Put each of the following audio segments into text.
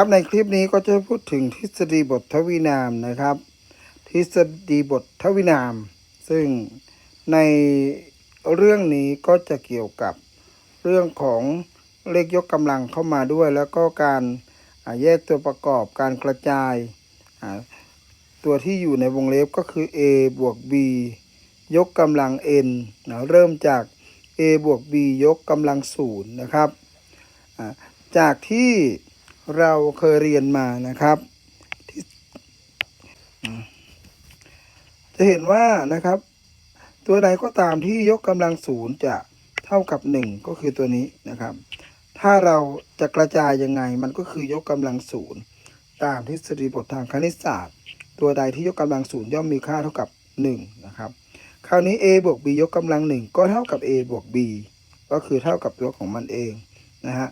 ครับในคลิปนี้ก็จะพูดถึงทฤษฎีบททวินามนะครับ ทฤษฎีบททวินาม ซึ่งในเรื่องนี้ก็จะเกี่ยวกับเรื่องของเลขยกกำลังเข้ามาด้วย แล้วก็การแยกตัวประกอบการกระจาย ตัวที่อยู่ในวงเล็บก็คือ a บวก b ยกกำลัง n นะเริ่มจาก a บวก b ยกกำลังศูนย์นะครับ จากที่ เราเคยเรียนมานะครับจะเห็นว่านะครับ ตัวใดก็ตามที่ยกกำลังศูนย์จะเท่ากับ 1 ก็คือตัวนี้นะครับ ถ้าเราจะกระจายยังไงมันก็คือยกกำลังศูนย์ตามทฤษฎีบททางคณิตศาสตร์ ตัวใดที่ยกกำลังศูนย์ย่อมมีค่าเท่ากับ 1 นะครับ คราวนี้ a บวก b ยกกำลัง 1 ก็เท่ากับ a บวก b ก็คือเท่ากับตัวของมันเองนะฮะ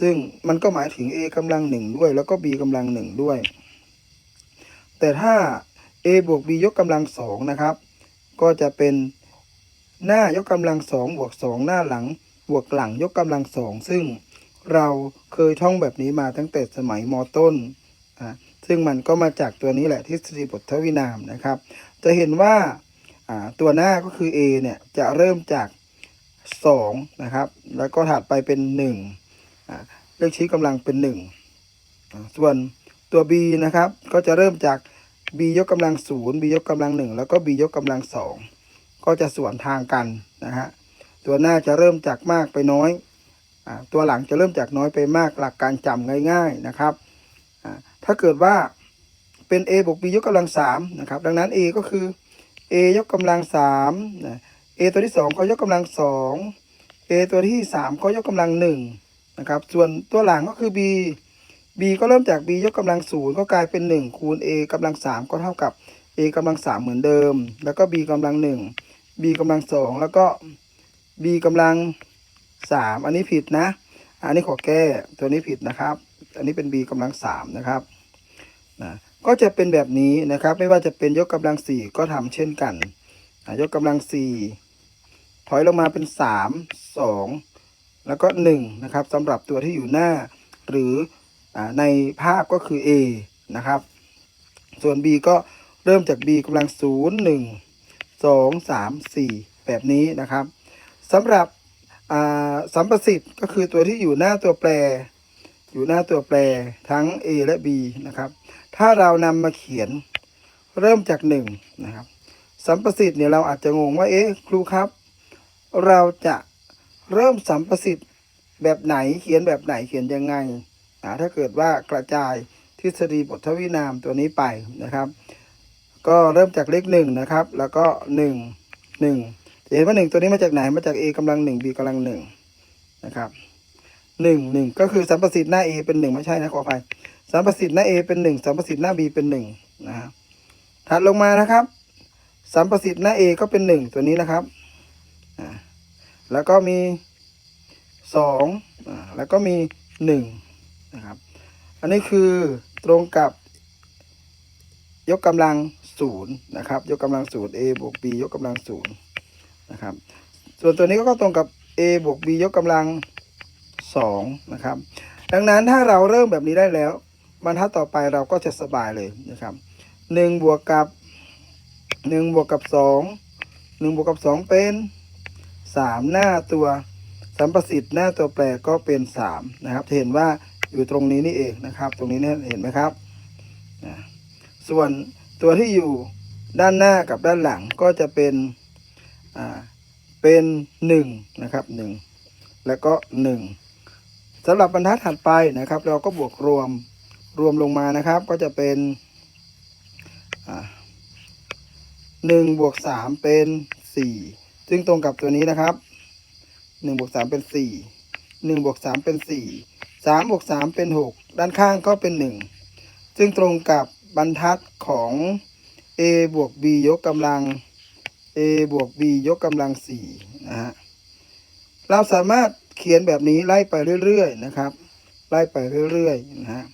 ซึ่งมันก็หมายถึง a กำลัง1ด้วย แล้วก็ b กำลัง1ด้วย แต่ถ้า a บวก b ยกกำลัง2นะครับ ก็จะเป็นหน้ายกกำลังสองบวกสองหน้าหลังบวกหลังยกกำลังสองซึ่งเราเคยท่องแบบนี้มาตั้งแต่สมัยมต้นอ่าซึ่งมันก็มาจากตัวนี้แหละทฤษฎีบททวินามนะครับ จะเห็นว่าอ่าตัวหน้าก็คือ a เนี่ยจะเริ่มจาก 2 นะครับ แล้วก็ถัดไปเป็น1อ่า เลขชี้กำลังเป็น1อ่าส่วนตัว b นะครับ ก็จะเริ่มจาก b ยกกำลัง 0 b ยกกำลัง 1 แล้วก็ b ยกกำลัง 2 ก็จะสวนทางกันนะฮะตัวหน้าจะเริ่มจากมากไปน้อยอตัวหลังจะเริ่มจากน้อยไปมากหลักการจำง่ายๆนะครับ ถ้าเกิดว่าเป็น a บวก b ยกกำลัง3นะครับ ดังนั้น a ก็คือ a ยกกำลัง3นะ a ตัวที่ 2 ก็ยกกำลัง 2 a ตัวที่ 3 ก็ยกกำลัง 1 นะครับ ส่วนตัวหลังก็คือ b b ก็เริ่มจาก b ยกกำลัง0ก็กลายเป็น 1 คูณ a กำลัง 3 ก็เท่ากับ a กำลัง 3 เหมือนเดิม แล้วก็ b กำลัง 1 b กำลัง 2 แล้วก็ b กำลัง 3 อันนี้ผิดนะ อันนี้ขอแก้ตัวนี้ผิดนะครับ อันนี้เป็น b กำลัง 3 นะครับนะก็จะเป็นแบบนี้นะครับ ไม่ว่าจะเป็นยกกำลัง 4 ก็ทำเช่นกัน ยกกำลัง 4 ถอยลงมาเป็น 3 2 แล้วก็1นะครับสำหรับตัวที่อยู่หน้า หรืออในภาพก็คือ a นะครับ ส่วน b ก็เริ่มจาก b กำลัง 0 1 2 3 4 แบบนี้นะครับสำหรับสัมประสิทธิ์ก็คือตัวที่อยู่หน้าตัวแปร อยู่หน้าตัวแปรทั้ง a และ b นะครับ ถ้าเรานำมาเขียนเริ่มจาก1นะครับสัมประสิทธิ์เนี่ยเราอาจจะงงว่าเอ๊ะครูครับ เราจะ เริ่มสัมประสิทธิ์แบบไหนเขียนแบบไหนเขียนยังไงอ่าถ้าเกิดว่ากระจายทฤษฎีบททวินามตัวนี้ไปนะครับ ก็เริ่มจากเลขหนึ่งนะครับ แล้วก็หนึ่งหนึ่งจะเห็นว่าหนึ่งตัวนี้มาจากไหนมาจาก a กำลังหนึ่ง b กำลังหนึ่งนะครับหนึ่งหนึ่งก็คือสัมประสิทธิ์หน้า a เป็นหนึ่งไม่ใช่นะขออภัยสัมประสิทธิ์หน้า a เป็นหนึ่งสัมประสิทธิ์หน้า b เป็นหนึ่งนะฮะถัดลงมานะครับ สัมประสิทธิ์หน้า a ก็เป็นหนึ่งตัวนี้นะครับ แล้วก็มีสองแล้วก็มีหนึ่งนะครับ อันนี้คือตรงกับยกกำลังศูนย์นะครับ ยกกำลังศูนย์ a บวก b ยกกำลังศูนย์นะครับ ส่วนตัวนี้ก็ตรงกับ a บวก b ยกกำลังสองนะครับ ดังนั้นถ้าเราเริ่มแบบนี้ได้แล้วบรรทัดต่อไปเราก็จะสบายเลยนะครับหนึ่งบวกกับหนึ่งบวกกับสองหนึ่งบวกกับสองเป็น สามหน้าตัวสัมประสิทธิ์หน้าตัวแปรก็เป็นสามนะครับเห็นว่าอยู่ตรงนี้นี่เองนะครับ ตรงนี้เนี่ยเห็นไหมครับนะส่วนตัวที่อยู่ด้านหน้ากับด้านหลังก็จะเป็นอ่าเป็นหนึ่งนะครับหนึ่งแล้วก็หนึ่งสำหรับบรรทัดถัดไปนะครับ เราก็บวกรวมรวมลงมานะครับ ก็จะเป็นหนึ่งบวกสามเป็นสี่ ซึ่งตรงกับตัวนี้นะครับหนึ่งบวกสามเป็นสี่หนึ่งบวกสามเป็นสี่สามบวกสามเป็นหกด้านข้างก็เป็นหนึ่งซึ่งตรงกับบรรทัดของ a บวก b ยกกำลัง a บวก b ยกกำลังสี่นะฮะเราสามารถเขียนแบบนี้ไล่ไปเรื่อยๆนะครับ ไล่ไปเรื่อยๆนะฮะ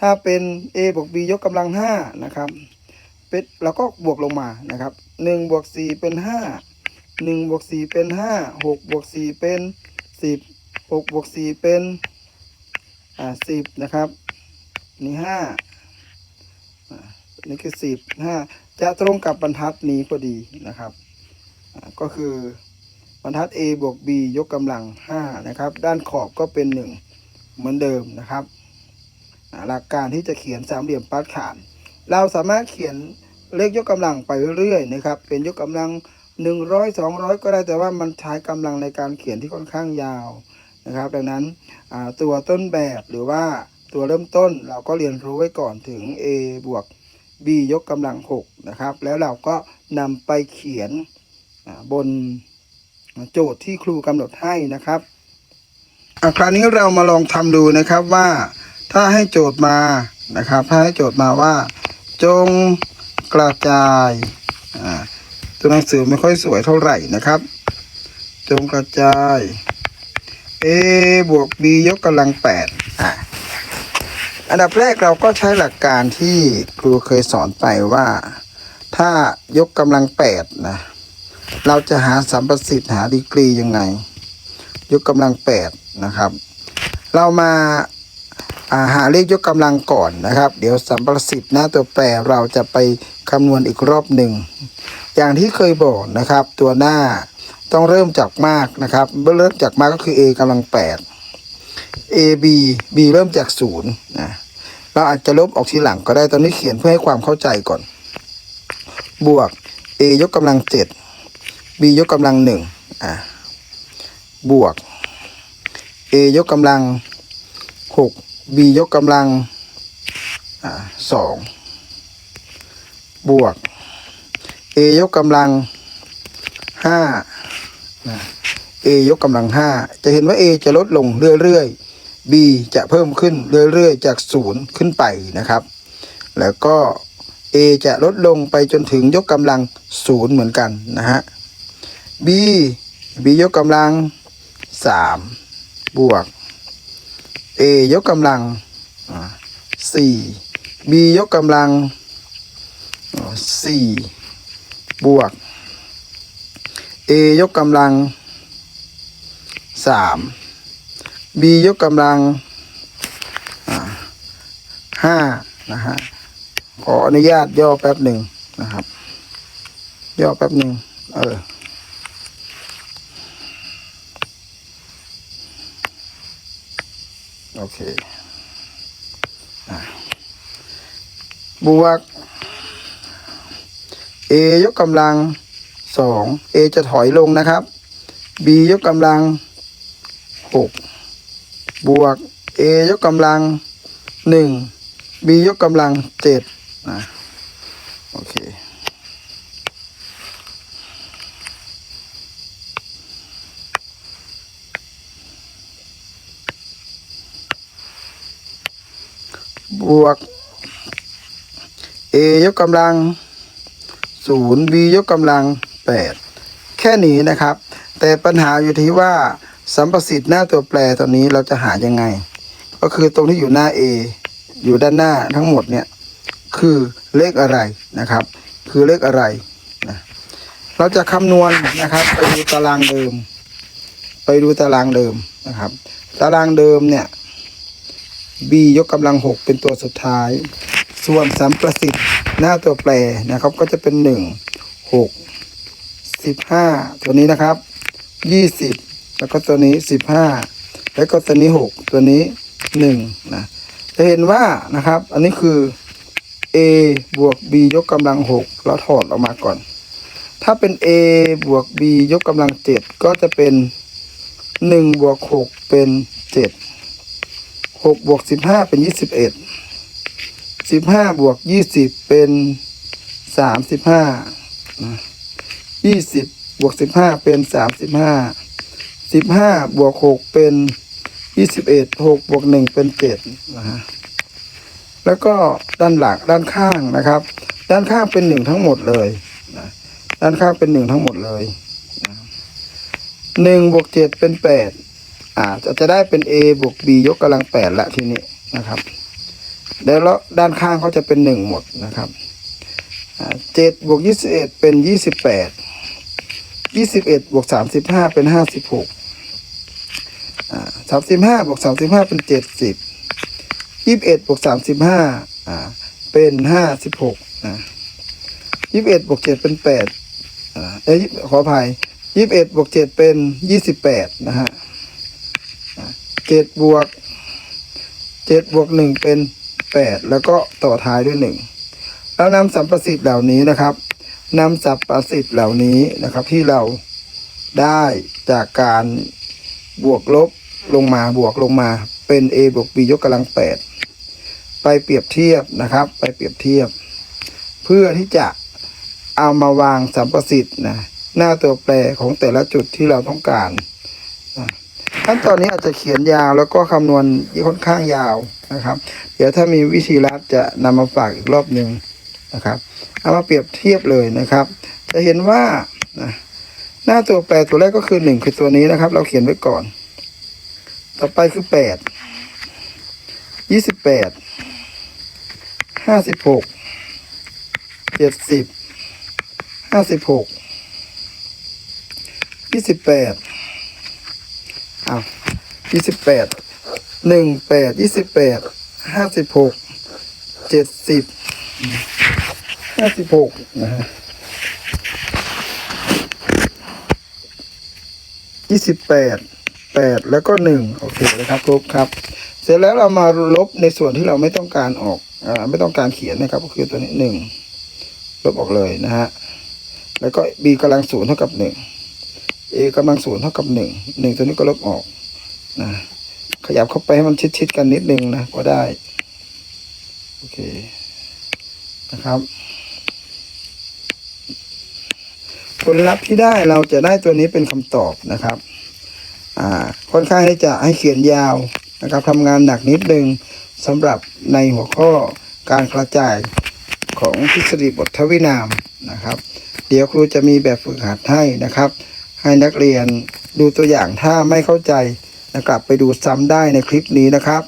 ถ้าเป็น a บวก b ยกกำลังห้านะครับเป็นเราก็บวกลงมานะครับหนึ่งบวกสี่เป็นห้า หนึ่งบวกสี่เป็นห้าหกบวกสี่เป็นสิบหกบวกสี่เป็นอ่าสิบนะครับนนี้ห้าอ่านนี้คือสิบห้าจะตรงกับบรรทัดนี้พอดีนะครับอ่าก็คือบรรทัด a บวก b ยกกำลังห้านะครับ ด้านขอบก็เป็นหนึ่งเหมือนเดิมนะครับหลักการที่จะเขียนสามเหลี่ยมปาดขาน เราสามารถเขียนเลขยกกำลังไปเรื่อยๆนะครับ เป็นยกกำลัง 100 200ก็ได้แต่ว่ามันใช้กำลังในการเขียนที่ค่อนข้างยาวนะครับ ดังนั้นตัวต้นแบบหรือว่าตัวเริ่มต้นเราก็เรียนรู้ไว้ก่อนถึง a บวก b ยกกำลัง6นะครับ แล้วเราก็นำไปเขียนบนโจทย์ที่ครูกำหนดให้นะครับอะคราวนี้เรามาลองทำดูนะครับว่าถ้าให้โจทย์มานะครับ ถ้าให้โจทย์มาว่า จงกระจาย ตัวหนังสือไม่ค่อยสวยเท่าไหร่นะครับ จงกระจาย a บวก b ยกกำลัง8อะอันดับแรกเราก็ใช้หลักการที่ครูเคยสอนไปว่า ถ้ายกกำลัง8นะเราจะหาสัมประสิทธิ์หาดีกรียังไง ยกกำลัง8นะครับ เรามาาหาเลขยกกำลังก่อนนะครับ เดี๋ยวสัมประสิทธิ์หน้าตัวแปรเราจะไปคำนวณอีกรอบหนึ่ง อย่างที่เคยบอกนะครับ ตัวหน้าต้องเริ่มจากมากนะครับเริ่มจากมากก็คือ a กำลัง 8 a b b เริ่มจากศูนย์นะเราอาจจะลบออกทีหลังก็ได้ตอนนี้เขียนเพื่อให้ความเข้าใจก่อน บวก a ยกกำลัง 7 b ยกกำลังหนึ่งอะบวก a ยกกำลัง 6 b ยกกำลังอสองบวก a ยกกำลังห้านะ a ยกกำลังห้าจะเห็นว่า a จะลดลงเรื่อยๆ b จะเพิ่มขึ้นเรื่อยๆ จากศูนย์ขึ้นไปนะครับ แล้วก็ a จะลดลงไปจนถึงยกกำลังศูนย์เหมือนกันนะฮะ b b ยกกำลังสามบวก a ยกกำลังสี่ b ยกกำลังสี่บวก a ยกกำลังสาม b ยกกำลังห้านะฮะ ขออนุญาตย่อแป๊บหนึ่งนะครับ ย่อแป๊บหนึ่งเออ โอเคบวก a ยกกำลังสอง a จะถอยลงนะครับ b ยกกำลังหกบวก a ยกกำลังหนึ่ง b ยกกำลังเจ็ดนะโอเค บวก a ยกกำลังศูนย์ b ยกกำลังแปดแค่นี้นะครับ แต่ปัญหาอยู่ที่ว่าสัมประสิทธิ์หน้าตัวแปรตอนนี้เราจะหายังไง ก็คือตรงที่อยู่หน้า a อยู่ด้านหน้าทั้งหมดเนี่ยคือเลขอะไรนะครับ คือเลขอะไรนะเราจะคำนวณนะครับ ไปดูตารางเดิม ไปดูตารางเดิมนะครับ ตารางเดิมเนี่ย b ยกกำลังหกเป็นตัวสุดท้าย ส่วนสัมประสิทธิ์หน้าตัวแปรนะครับก็จะเป็นหนึ่งหกสิบห้าตัวนี้นะครับยี่สิบแล้วก็ตัวนี้สิบห้าแล้วก็ตัวนี้หกตัวนี้หนึ่งนะจะเห็นว่านะครับ อันนี้คือ a บวก b ยกกำลังหกแล้วถอดออกมาก่อน ถ้าเป็น a บวก b ยกกำลังเจ็ดก็จะเป็นหนึ่งบวกหกเป็นเจ็ด หกบวกสิบห้าเป็นยี่สิบเอ็ดสิบห้าบวกยี่สิบเป็นสามสิบห้ายี่สิบบวกสิบห้าเป็นสามสิบห้าสิบห้าบวกหกเป็นยี่สิบเอ็ดหกบวกหนึ่งเป็นเจ็ดนะฮะแล้วก็ด้านหลังด้านข้างนะครับ ด้านข้างเป็นหนึ่งทั้งหมดเลยนะด้านข้างเป็นหนึ่งทั้งหมดเลยหนึ่งบวกเจ็ดเป็นแปด อ่าจะจะได้เป็น a บวก b ยกกำลังแปดละทีนี้นะครับแล้วด้านข้างเขาจะเป็นหนึ่งหมดนะครับเจ็ดบวกยี่สิบเอ็ดเป็นยี่สิบแปดยี่สิบเอ็ดบวกสามสิบห้าเป็นห้าสิบหกสามสิบห้าบวกสามสิบห้าเป็นเจ็ดสิบยี่สิบเอ็ดบวกสามสิบห้าเป็นห้าสิบหกนะยี่สิบเอ็ดบวกเจ็ดเป็นแปดเอ้ยขออภัยยี่สิบเอ็ดบวกเจ็ดเป็นยี่สิบแปดนะฮะ เจ็ดบวกเจ็ดบวกหนึ่งเป็นแปดแล้วก็ต่อท้ายด้วยหนึ่งแล้วนำสัมประสิทธิ์เหล่านี้นะครับนำสัมประสิทธิ์เหล่านี้นะครับที่เราได้จากการบวกลบลงมาบวกลงมาเป็น a บวก b ยกกำลังแปดไปเปรียบเทียบนะครับ ไปเปรียบเทียบ เพื่อที่จะเอามาวางสัมประสิทธิ์นะหน้าตัวแปรของแต่ละจุดที่เราต้องการ ขั้นตอนนี้อาจจะเขียนยาวแล้วก็คำนวณค่อนข้างยาวนะครับ เดี๋ยวถ้ามีวิธีลัดจะนำมาฝากอีกรอบหนึ่งนะครับ เอามาเปรียบเทียบเลยนะครับ จะเห็นว่านะหน้าตัวแปรตัวแรกก็คือหนึ่งคือตัวนี้นะครับ เราเขียนไว้ก่อน ต่อไปคือแปดยี่สิบแปดห้าสิบหกเจ็ดสิบห้าสิบหกยี่สิบแปด อ้าวยี่สิบแปดหนึ่งแปดยี่สิบแปดห้าสิบหกเจ็ดสิบห้าสิบหกนะฮะยี่สิบแปดแปดแล้วก็หนึ่งโอเคนะครับครบครับ เสร็จแล้วเรามาลบในส่วนที่เราไม่ต้องการออกอ่าไม่ต้องการเขียนนะครับ ก็คือตัวนี้หนึ่งลบออกเลยนะฮะแล้วก็ b กำลังศูนย์เท่ากับหนึ่ง a กำลังศูนย์เท่ากับหนึ่งหนึ่งตัวนี้ก็ลบออกนะขยับเข้าไปให้มันชิดๆกันนิดนึงนะก็ได้โอเคนะครับ ผลลัพธ์ที่ได้เราจะได้ตัวนี้เป็นคำตอบนะครับอ่าค่อนข้างที่จะให้เขียนยาวนะครับทำงานหนักนิดนึงสำหรับในหัวข้อการกระจายของทฤษฎีบททวินามนะครับ เดี๋ยวครูจะมีแบบฝึกหัดให้นะครับ ให้นักเรียนดูตัวอย่างถ้าไม่เข้าใจนะกลับไปดูซ้ำได้ในคลิปนี้นะครับ